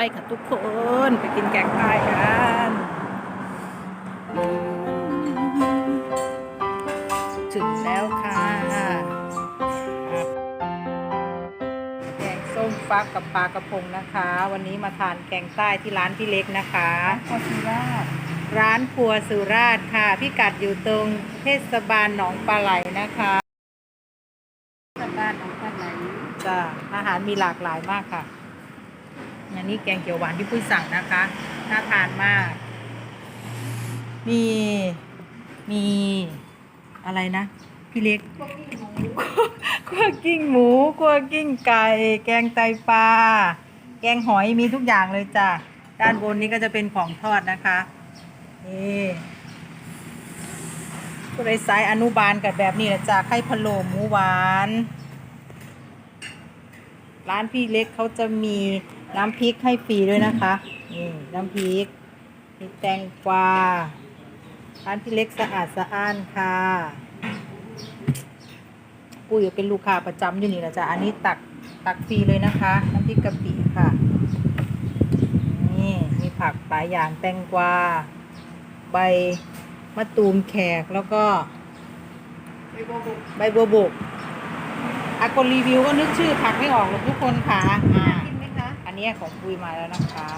ไปค่ะทุกคนไปกินแกงใต้กันถึงแล้วค่ะแกงส้มฟักกับปลากระพงนะคะ วันนี้มาทานแกงใต้ที่ร้านพี่เล็กนะคะโคชิราชร้านครัวสุราษฎร์ค่ะ พิกัดอยู่ตรงเทศบาลหนองปลาไหลนะคะชาวบ้านของท่านไหนจ้ะอาหารมีหลากหลายมากค่ะ อันนี้แกงเขียวหวานที่ปุ้ยสั่งนะคะ น่าทานมาก มี มีอะไรนะ พี่เล็กคั่วกิ้งหมูคั่วกิ้งไก่ แกงไตปลา แกงหอยมีทุกอย่างเลยจ้ะ ด้านบนนี้ก็จะเป็นของทอดนะคะนี่ก็เลยสายอนุบาลกับแบบนี้แหละจ้ะไข่พะโล้หมูหวาน ร้านพี่เล็กเขาจะมี น้ำพริกให้ฟรีด้วยนะคะนี่น้ำพริก มีแตงกวาร้านพี่เล็กสะอาดสะอ้านค่ะปุ้ยเป็นลูกค้าประจำอยู่นี่แหละจ้ะอันนี้ตักตักฟรีเลยนะคะ น้ำพริกกะปิค่ะ นี่มีผักหลายอย่างแตงกวา ใบมะตูมแขกแล้วก็ ใบบัวบกอากดรีวิวก็นึกชื่อผักไม่ออกหรอกทุกคนค่ะอ่า นี้ของปุยมาแล้วนะคะ